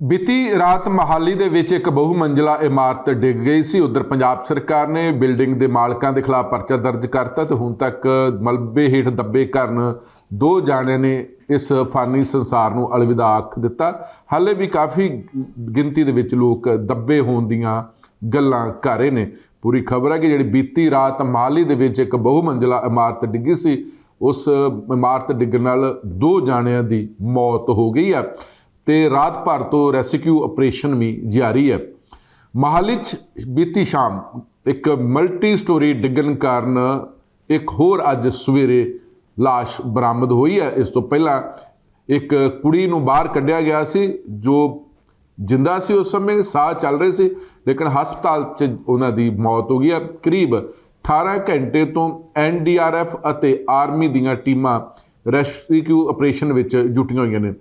ਬੀਤੀ ਰਾਤ ਮਹਾਲੀ ਦੇ ਵਿੱਚ ਇੱਕ ਬਹੁ ਮੰਜ਼ਲਾ ਇਮਾਰਤ ਡਿੱਗ ਗਈ ਸੀ। ਉਧਰ ਪੰਜਾਬ ਸਰਕਾਰ ਨੇ ਬਿਲਡਿੰਗ ਦੇ ਮਾਲਕਾਂ ਦੇ ਖਿਲਾਫ ਪਰਚਾ ਦਰਜ ਕਰਤਾ ਤੇ ਹੁਣ ਤੱਕ ਮਲਬੇ ਹੇਠ ਦੱਬੇ ਕਾਰਨ ਦੋ ਜਾਣਿਆਂ ਨੇ ਇਸ ਫਾਨੀ ਸੰਸਾਰ ਨੂੰ ਅਲਵਿਦਾ ਆਖ ਦਿੱਤਾ। ਹਾਲੇ ਵੀ ਕਾਫੀ ਗਿਣਤੀ ਦੇ ਵਿੱਚ ਲੋਕ ਦੱਬੇ ਹੋਣ ਦੀਆਂ ਗੱਲਾਂ ਕਰ ਰਹੇ ਨੇ। ਪੂਰੀ ਖਬਰ ਹੈ ਕਿ ਜਿਹੜੀ ਬੀਤੀ ਰਾਤ ਮਹਾਲੀ ਦੇ ਵਿੱਚ ਇੱਕ ਬਹੁ ਮੰਜ਼ਲਾ ਇਮਾਰਤ ਡਿੱਗੀ ਸੀ, ਉਸ ਇਮਾਰਤ ਡਿੱਗਣ ਨਾਲ ਦੋ ਜਾਣਿਆਂ ਦੀ ਮੌਤ ਹੋ ਗਈ ਹੈ। ਤੇ ਰਾਤ ਭਰ ਤੋਂ ਰੈਸਕਿਊ ਆਪਰੇਸ਼ਨ ਵੀ ਜਾਰੀ ਹੈ। ਮਹਾਲੀ 'ਚ ਬੀਤੀ ਸ਼ਾਮ ਇੱਕ ਮਲਟੀ ਸਟੋਰੀ ਡਿੱਗਣ ਕਾਰਨ ਇੱਕ ਹੋਰ ਅੱਜ ਸਵੇਰੇ লাশ ਬਰਾਮਦ ਹੋਈ ਹੈ। ਇਸ ਤੋਂ ਪਹਿਲਾਂ ਇੱਕ ਕੁੜੀ ਨੂੰ ਬਾਹਰ ਕੱਢਿਆ ਗਿਆ ਸੀ, ਜੋ ਜਿੰਦਾ ਸੀ ਉਸ ਸਮੇਂ, ਸਾਹ ਚੱਲ ਰਹੇ ਸੀ, ਲੇਕਿਨ ਹਸਪਤਾਲ 'ਚ ਉਹਨਾਂ ਦੀ ਮੌਤ ਹੋ ਗਈ ਹੈ। ਕਰੀਬ 18 ਘੰਟੇ ਤੋਂ ਐਨਡੀਆਰਐਫ ਅਤੇ ਆਰਮੀ ਦੀਆਂ ਟੀਮਾਂ ਰੈਸਕਿਊ ਆਪਰੇਸ਼ਨ ਵਿੱਚ ਜੁਟੀਆਂ ਹੋਈਆਂ ਨੇ।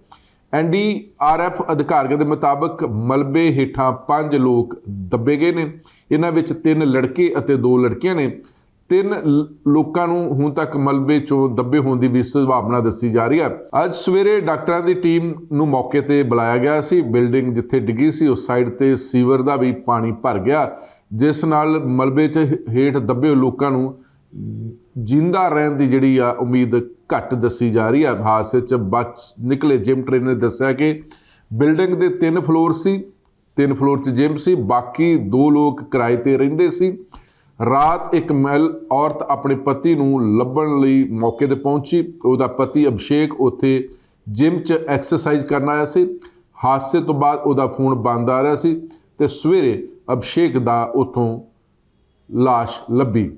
ਐਨਡੀਆਰਐਫ ਅਧਿਕਾਰੀਆਂ ਦੇ ਮੁਤਾਬਕ ਮਲਬੇ ਹੇਠਾਂ ਪੰਜ ਲੋਕ ਦੱਬੇ ਗਏ ਨੇ। ਇਹਨਾਂ ਵਿੱਚ ਤਿੰਨ ਲੜਕੇ ਅਤੇ ਦੋ ਲੜਕੀਆਂ ਨੇ। ਤਿੰਨ ਲ- ਲੋਕਾਂ ਨੂੰ ਹੁਣ ਤੱਕ ਮਲਬੇ ਚੋਂ ਦੱਬੇ ਹੋਣ ਦੀ ਵੀ ਸੰਭਾਵਨਾ ਦੱਸੀ ਜਾ ਰਹੀ ਹੈ। ਅੱਜ ਸਵੇਰੇ ਡਾਕਟਰਾਂ ਦੀ ਟੀਮ ਨੂੰ ਮੌਕੇ ਤੇ ਬੁਲਾਇਆ ਗਿਆ ਸੀ। ਬਿਲਡਿੰਗ ਜਿੱਥੇ ਡਿੱਗੀ ਸੀ, ਉਸ ਸਾਈਡ ਤੇ ਸੀਵਰ ਦਾ ਵੀ ਪਾਣੀ ਭਰ ਗਿਆ। ਜਿਸ ਨਾਲ ਮਲਬੇ 'ਚ ਹੇਠ ਦੱਬੇ ਹੋਏ ਲੋਕਾਂ ਨੂੰ ਜਿੰਦਾ ਰਹਿਣ ਦੀ ਜਿਹੜੀ ਆ ਉਮੀਦ ਘੱਟ ਦੱਸੀ ਜਾ ਰਹੀ ਹੈ। ਹਾਦਸੇ 'ਚ ਬਚ ਨਿਕਲੇ ਜਿਮ ਟ੍ਰੇਨਰ ਨੇ ਦੱਸਿਆ ਕਿ ਬਿਲਡਿੰਗ ਦੇ ਤਿੰਨ ਫਲੋਰ ਸੀ, ਤਿੰਨ ਫਲੋਰ 'ਚ ਜਿਮ ਸੀ, ਬਾਕੀ ਦੋ ਲੋਕ ਕਿਰਾਏ ਤੇ ਰਹਿੰਦੇ ਸੀ। ਰਾਤ ਇੱਕ ਮਹਿਲ ਔਰਤ ਆਪਣੇ ਪਤੀ ਨੂੰ ਲੱਭਣ ਲਈ ਮੌਕੇ ਤੇ ਪਹੁੰਚੀ। ਉਹਦਾ ਪਤੀ ਅਭਿਸ਼ੇਕ ਉੱਥੇ ਜਿਮ 'ਚ ਐਕਸਰਸਾਈਜ਼ ਕਰਨ ਆਇਆ ਸੀ। ਹਾਦਸੇ ਤੋਂ ਬਾਅਦ ਉਹਦਾ ਫੋਨ ਬੰਦ ਆ ਰਿਹਾ ਸੀ ਤੇ ਸਵੇਰੇ ਅਭਿਸ਼ੇਕ ਦਾ ਉੱਥੋਂ ਲਾਸ਼ ਲੱਭੀ।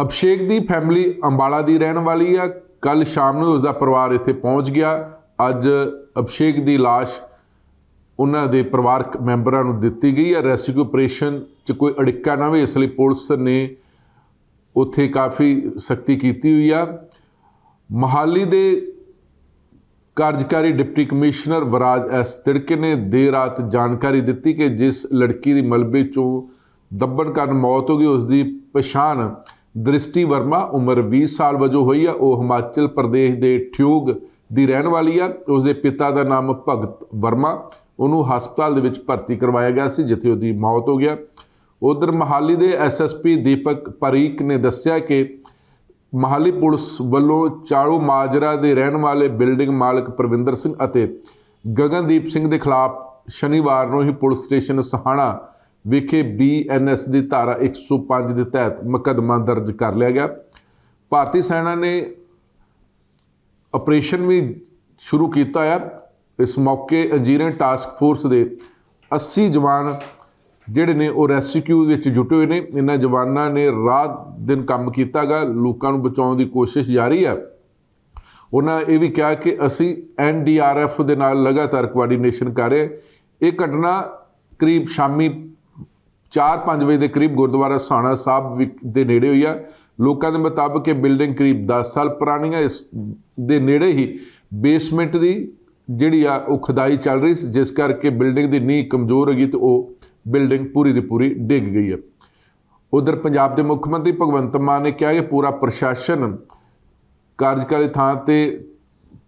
ਅਭਿਸ਼ੇਕ ਦੀ ਫੈਮਿਲੀ ਅੰਬਾਲਾ ਦੀ ਰਹਿਣ ਵਾਲੀ ਆ। ਕੱਲ ਸ਼ਾਮ ਨੂੰ ਉਸ ਦਾ ਪਰਿਵਾਰ ਇੱਥੇ ਪਹੁੰਚ ਗਿਆ। ਅੱਜ ਅਭਿਸ਼ੇਕ ਦੀ ਲਾਸ਼ ਉਹਨਾਂ ਦੇ ਪਰਿਵਾਰਕ ਮੈਂਬਰਾਂ ਨੂੰ ਦਿੱਤੀ ਗਈ ਹੈ ਰੈਸਕਿਊ ਆਪਰੇਸ਼ਨ 'ਚ ਕੋਈ ਅੜਿੱਕਾ ਨਾ ਹੋਵੇ, ਇਸ ਲਈ ਪੁਲਿਸ ਨੇ ਉੱਥੇ ਕਾਫੀ ਸਖਤੀ ਕੀਤੀ ਹੋਈ ਆ। ਮਹਾਲੀ ਦੇ ਕਾਰਜਕਾਰੀ deputy commissioner Viraj S Tidke ਨੇ ਦੇਰ ਰਾਤ ਜਾਣਕਾਰੀ ਦਿੱਤੀ ਕਿ ਜਿਸ ਲੜਕੀ ਦੀ ਮਲਬੇ ਚੋਂ ਦੱਬਣ ਕਾਰਨ ਮੌਤ ਹੋ ਗਈ ਉਸ ਦੀ ਪਛਾਣ ਦ੍ਰਿਸ਼ਟੀ ਵਰਮਾ, ਉਮਰ 20 ਸਾਲ ਵਜੋਂ ਹੋਈ ਆ। ਉਹ ਹਿਮਾਚਲ ਪ੍ਰਦੇਸ਼ ਦੇ ਠਿਊਗ ਦੀ ਰਹਿਣ ਵਾਲੀ ਆ। ਉਸ ਦੇ ਪਿਤਾ ਦਾ ਨਾਮ ਭਗਤ ਵਰਮਾ। ਉਹਨੂੰ ਹਸਪਤਾਲ ਦੇ ਵਿੱਚ ਭਰਤੀ ਕਰਵਾਇਆ ਗਿਆ ਸੀ, ਜਿੱਥੇ ਉਹਦੀ ਮੌਤ ਹੋ ਗਿਆ। ਉਧਰ ਮਹਾਲੀ ਦੇ ਐਸਐਸਪੀ ਦੀਪਕ ਪਰੀਕ ਨੇ ਦੱਸਿਆ ਕਿ ਮਹਾਲੀ ਪੁਲਿਸ ਵੱਲੋਂ ਚਾਲੂ ਮਾਜਰਾ ਦੇ ਰਹਿਣ ਵਾਲੇ ਬਿਲਡਿੰਗ ਮਾਲਕ ਪ੍ਰਵਿੰਦਰ ਸਿੰਘ ਅਤੇ ਗਗਨਦੀਪ ਸਿੰਘ ਦੇ ਖਿਲਾਫ ਸ਼ਨੀਵਾਰ ਨੂੰ ਹੀ ਪੁਲਿਸ ਸਟੇਸ਼ਨ ਸਹਾਣਾ ਵਿਖੇ ਬੀਐਨਐਸ ਦੀ ਧਾਰਾ 105 ਦੇ ਤਹਿਤ ਮੁਕੱਦਮਾ ਦਰਜ ਕਰ ਲਿਆ ਗਿਆ। ਭਾਰਤੀ ਸੈਨਾ ਨੇ ਆਪਰੇਸ਼ਨ ਵੀ ਸ਼ੁਰੂ ਕੀਤਾ ਹੈ ਇਸ ਮੌਕੇ ਅਜੀਰਨ ਟਾਸਕ ਫੋਰਸ ਦੇ 80 ਜਵਾਨ ਜਿਹੜੇ ਨੇ ਉਹ ਰੈਸਕਿਊ ਵਿੱਚ ਜੁਟੇ ਹੋਏ ਨੇ। ਇਹਨਾਂ ਜਵਾਨਾਂ ਨੇ ਰਾਤ ਦਿਨ ਕੰਮ ਕੀਤਾਗਾ ਲੋਕਾਂ ਨੂੰ ਬਚਾਉਣ ਦੀ ਕੋਸ਼ਿਸ਼ ਜਾਰੀ ਹੈ ਉਹਨਾਂ ਇਹ ਵੀ ਕਿਹਾ ਕਿ ਅਸੀਂ ਐਨਡੀਆਰਐਫ ਦੇ ਨਾਲ ਲਗਾਤਾਰ ਕੋਆਰਡੀਨੇਸ਼ਨ ਕਰ ਰਹੇ ਇਹ ਘਟਨਾ ਕਰੀਬ ਸ਼ਾਮੀ 4-5 ਵਜੇ ਦੇ ਕਰੀਬ ਗੁਰਦੁਆਰਾ ਸਾਣਾ ਸਾਹਿਬ ਵਿ- ਦੇ ਨੇੜੇ ਹੋਈ ਆ। ਲੋਕਾਂ ਦੇ ਮੁਤਾਬਕ ਇਹ ਬਿਲਡਿੰਗ ਕਰੀਬ 10 ਸਾਲ ਪੁਰਾਣੀ ਹੈ ਇਸ ਦੇ ਨੇੜੇ ਹੀ ਬੇਸਮੈਂਟ ਦੀ ਜਿਹੜੀ ਆ, ਉਹ ਖੁਦਾਈ ਚੱਲ ਰਹੀ ਸੀ। ਜਿਸ ਕਰਕੇ ਬਿਲਡਿੰਗ ਦੀ ਨੀਂਹ ਕਮਜ਼ੋਰ ਹੋ ਗਈ ਤੇ ਉਹ ਬਿਲਡਿੰਗ ਪੂਰੀ ਦੀ ਪੂਰੀ ਡਿੱਗ ਗਈ ਹੈ ਉਧਰ ਪੰਜਾਬ ਦੇ ਮੁੱਖ ਮੰਤਰੀ ਭਗਵੰਤ ਮਾਨ ਨੇ ਕਿਹਾ ਕਿ ਪੂਰਾ ਪ੍ਰਸ਼ਾਸਨ ਕਾਰਜਕਾਰੀ ਥਾਂ ਤੇ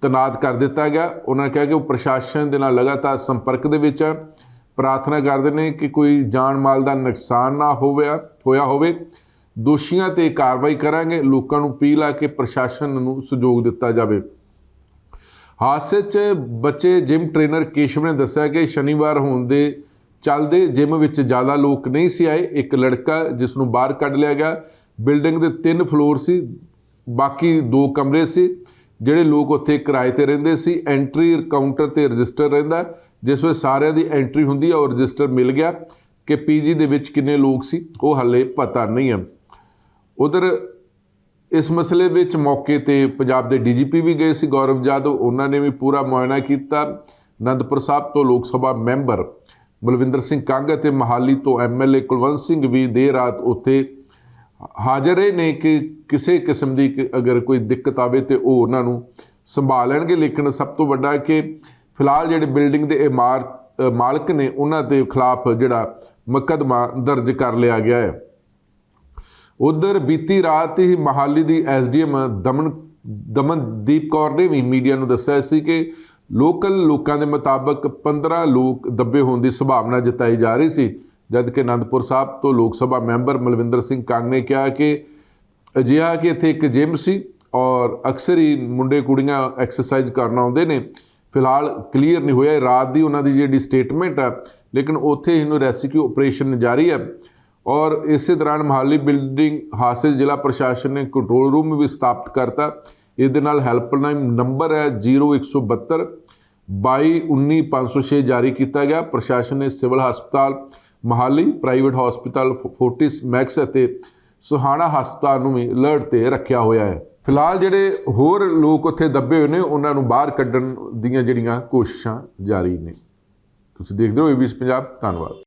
ਤਨਾਤ ਕਰ ਦਿੱਤਾ ਗਿਆ। ਉਹਨਾਂ ਨੇ ਕਿਹਾ ਕਿ ਉਹ ਪ੍ਰਸ਼ਾਸਨ ਦੇ ਨਾਲ ਲਗਾਤਾਰ ਸੰਪਰਕ ਦੇ ਵਿੱਚ ਹੈ ਪ੍ਰਾਰਥਨਾ ਕਰਦੇ ਨੇ ਕਿ ਕੋਈ ਜਾਨ ਮਾਲ ਦਾ ਨੁਕਸਾਨ ਨਾ ਹੋਵੇ, ਹੋਇਆ ਹੋਵੇ। ਦੋਸ਼ੀਆਂ ਤੇ ਕਾਰਵਾਈ ਕਰਾਂਗੇ। ਲੋਕਾਂ ਨੂੰ ਅਪੀਲ ਆ ਕਿ ਪ੍ਰਸ਼ਾਸਨ ਨੂੰ ਸਹਿਯੋਗ ਦਿੱਤਾ ਜਾਵੇ। ਹਾਦਸੇ 'ਚ ਬੱਚੇ ਜਿਮ ਟ੍ਰੇਨਰ ਕੇਸ਼ਵ ਨੇ ਦੱਸਿਆ ਕਿ ਸ਼ਨੀਵਾਰ ਹੋਣ ਦੇ ਚੱਲਦੇ ਜਿਮ ਵਿੱਚ ਜ਼ਿਆਦਾ ਲੋਕ ਨਹੀਂ ਸੀ ਆਏ। ਇੱਕ ਲੜਕਾ ਜਿਸ ਨੂੰ ਬਾਹਰ ਕੱਢ ਲਿਆ ਗਿਆ। ਬਿਲਡਿੰਗ ਦੇ ਤਿੰਨ ਫਲੋਰ ਸੀ, ਬਾਕੀ ਦੋ ਕਮਰੇ ਸੀ, ਜਿਹੜੇ ਲੋਕ ਉੱਥੇ ਕਿਰਾਏ ਤੇ ਰਹਿੰਦੇ ਸੀ। ਐਂਟਰੀ ਕਾਊਂਟਰ ਤੇ ਰਜਿਸਟਰ ਰਹਿੰਦਾ। ਜਿਸ ਵਿੱਚ ਸਾਰਿਆਂ ਦੀ ਐਂਟਰੀ ਹੁੰਦੀ ਹੈ ਔਰ ਰਜਿਸਟਰ ਮਿਲ ਗਿਆ ਕਿ ਪੀਜੀ ਦੇ ਵਿੱਚ ਕਿੰਨੇ ਲੋਕ ਸੀ, ਉਹ ਹਾਲੇ ਪਤਾ ਨਹੀਂ ਹੈ ਉਧਰ ਇਸ ਮਸਲੇ ਵਿੱਚ ਮੌਕੇ ਤੇ ਪੰਜਾਬ ਦੇ ਡੀਜੀਪੀ ਵੀ ਗਏ ਸੀ, ਗੌਰਵ ਜਾਦਵ ਉਹਨਾਂ ਨੇ ਵੀ ਪੂਰਾ ਮੁਆਇਨਾ ਕੀਤਾ। ਅਨੰਦਪੁਰ ਸਾਹਿਬ ਤੋਂ ਲੋਕ ਸਭਾ ਮੈਂਬਰ ਬਲਵਿੰਦਰ ਸਿੰਘ ਕੰਗ ਅਤੇ ਮਹਾਲੀ ਤੋਂ ਐਮਐਲਏ ਕੁਲਵੰਤ ਸਿੰਘ ਵੀ ਦੇਰ ਰਾਤ ਉੱਥੇ ਹਾਜ਼ਰ ਰਹੇ ਨੇ ਕਿ ਕਿਸੇ ਕਿਸਮ ਦੀ ਅਗਰ ਕੋਈ ਦਿੱਕਤ ਆਵੇ ਤੇ ਉਹ ਉਹਨਾਂ ਨੂੰ ਸੰਭਾਲ ਲੈਣਗੇ। ਲੇਕਿਨ ਸਭ ਤੋਂ ਵੱਡਾ ਕਿ ਫਿਲਹਾਲ ਜਿਹੜੇ ਬਿਲਡਿੰਗ ਦੇ ਇਮਾਰਤ ਮਾਲਕ ਨੇ ਉਹਨਾਂ ਦੇ ਖਿਲਾਫ ਜਿਹੜਾ ਮੁਕੱਦਮਾ ਦਰਜ ਕਰ ਲਿਆ ਗਿਆ ਹੈ। ਉਧਰ ਬੀਤੀ ਰਾਤ ਹੀ ਮਹਾਲੀ ਦੀ ਐਸਡੀਐਮ ਦਮਨ, ਦਮਨਦੀਪ ਕੌਰ ਨੇ ਵੀ ਮੀਡੀਆ ਨੂੰ ਦੱਸਿਆ ਸੀ ਕਿ ਲੋਕਲ ਲੋਕਾਂ ਦੇ ਮੁਤਾਬਕ 15 ਲੋਕ ਦੱਬੇ ਹੋਣ ਦੀ ਸੰਭਾਵਨਾ ਜਤਾਈ ਜਾ ਰਹੀ ਸੀ ਜਦ ਕਿ ਅਨੰਦਪੁਰ ਸਾਹਿਬ ਤੋਂ ਲੋਕ ਸਭਾ ਮੈਂਬਰ ਮਲਵਿੰਦਰ ਸਿੰਘ ਕੰਗ ਨੇ ਕਿਹਾ ਕਿ ਅਜਿਹਾ ਕਿ ਇੱਥੇ ਇੱਕ ਜਿਮ ਸੀ ਔਰ ਅਕਸਰ ਹੀ ਮੁੰਡੇ ਕੁੜੀਆਂ ਐਕਸਰਸਾਈਜ਼ ਕਰਨ ਆਉਂਦੇ ਨੇ। ਫਿਲਹਾਲ ਕਲੀਅਰ ਨਹੀਂ ਹੋਇਆ। ਰਾਤ ਦੀ ਉਹਨਾਂ ਦੀ ਜਿਹੜੀ ਸਟੇਟਮੈਂਟ ਹੈ ਲੇਕਿਨ ਉੱਥੇ ਇਹਨੂੰ ਰੈਸਕਿਊ ਆਪਰੇਸ਼ਨ ਜਾਰੀ ਹੈ ਔਰ ਇਸੇ ਦੌਰਾਨ ਮਹਾਲੀ ਬਿਲਡਿੰਗ ਹਾਸਿਲ ਜ਼ਿਲ੍ਹਾ ਪ੍ਰਸ਼ਾਸਨ ਨੇ ਕੰਟਰੋਲ ਰੂਮ ਵੀ ਸਥਾਪਿਤ ਕਰਤਾ। ਇਹਦੇ ਨਾਲ ਹੈਲਪਲਾਈਨ ਨੰਬਰ ਹੈ 0172 2219506 ਜਾਰੀ ਕੀਤਾ ਗਿਆ। ਪ੍ਰਸ਼ਾਸਨ ਨੇ ਸਿਵਲ ਹਸਪਤਾਲ, ਮਹਾਲੀ ਪ੍ਰਾਈਵੇਟ ਹਸਪਤਾਲ ਫੋਰਟਿਸ ਮੈਕਸ ਅਤੇ ਸੁਹਾਣਾ ਹਸਪਤਾਲ ਨੂੰ ਵੀ ਅਲਰਟ ਤੇ ਰੱਖਿਆ ਹੋਇਆ ਹੈ। ਫਿਲਹਾਲ ਜਿਹੜੇ ਹੋਰ ਲੋਕ ਉੱਥੇ ਦੱਬੇ ਹੋਏ ਨੇ, ਉਹਨਾਂ ਨੂੰ ਬਾਹਰ ਕੱਢਣ ਦੀਆਂ ਜਿਹੜੀਆਂ ਕੋਸ਼ਿਸ਼ਾਂ ਜਾਰੀ ਨੇ। ਤੁਸੀਂ ਦੇਖਦੇ ਹੋ ਏਬੀਐਸ ਪੰਜਾਬ ਧੰਨਵਾਦ।